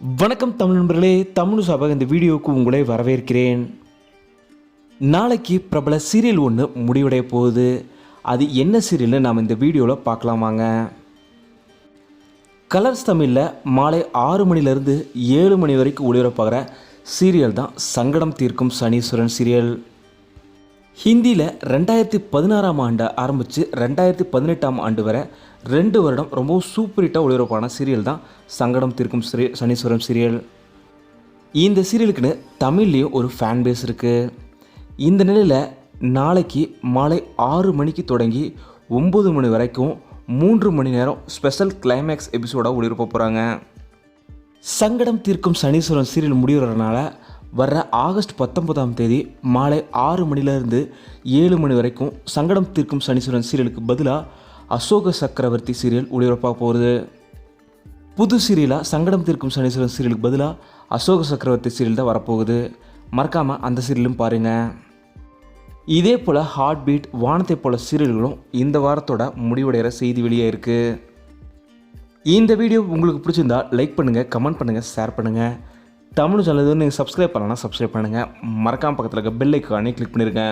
வணக்கம் தமிழ் நண்பர்களே தமிழ் சபாக இந்த வீடியோவுக்கு உங்களை வரவேற்கிறேன். நாளைக்கு பிரபல சீரியல் ஒன்று முடிவடைய போகுது. அது என்ன சீரியல்னு நாம் இந்த வீடியோவில் பார்க்கலாம் வாங்க. கலர்ஸ் தமிழில் மாலை ஆறு மணிலேருந்து ஏழு மணி வரைக்கும் ஒளிபரப்பாகிற சீரியல் தான் சங்கடம் தீர்க்கும் சனீஸ்வரன் சீரியல். ஹிந்தியில் ரெண்டாயிரத்தி பதினாறாம் ஆண்டு ஆரம்பித்து ரெண்டாயிரத்தி பதினெட்டாம் ஆண்டு வரை ரெண்டு வருடம் ரொம்பவும் சூப்பர் ஹிட்டாக ஒளிபரப்பான சீரியல் தான் சங்கடம் தீர்க்கும் சிறி சனீஸ்வரம் சீரியல் இந்த சீரியலுக்குன்னு தமிழ்லேயும் ஒரு ஃபேன் பேஸ் இருக்குது இந்த நிலையில் நாளைக்கு மாலை ஆறு மணிக்கு தொடங்கி ஒம்பது மணி வரைக்கும் மூன்று மணி நேரம் ஸ்பெஷல் கிளைமேக்ஸ் எபிசோடாக ஒளிபரப்ப போகிறாங்க சங்கடம் தீர்க்கும் சனீஸ்வரன் சீரியல் முடிவுறதுனால வர்ற ஆகஸ்ட் பத்தொன்பதாம் தேதி மாலை ஆறு மணிலேருந்து ஏழு மணி வரைக்கும் சங்கடம் தீர்க்கும் சனீஸ்வரன் சீரியலுக்கு பதிலாக அசோக சக்கரவர்த்தி சீரியல் ஒளிபரப்பாக போகிறது புது சீரியலாக சங்கடம் தீர்க்கும் சனீஸ்வரன் சீரியலுக்கு பதிலாக அசோக சக்கரவர்த்தி சீரியல் தான் வரப்போகுது. மறக்காமல் அந்த சீரியலும் பாருங்கள் இதே போல் ஹார்ட் பீட் வானத்தை போல சீரியல்களும் இந்த வாரத்தோட முடிவடைகிற செய்தி வெளியே இருக்குது இந்த வீடியோ உங்களுக்கு பிடிச்சிருந்தா லைக் பண்ணுங்கள் கமெண்ட் பண்ணுங்கள் ஷேர் பண்ணுங்கள் தமிழ் சேனல் நீங்கள் சப்ஸ்கிரைப் பண்ணலன்னா சப்ஸ்கிரைப் பண்ணுங்கள் மறக்காம பக்கத்தில் இருக்க பெல் ஐக்கானே கிளிக் பண்ணிருங்க.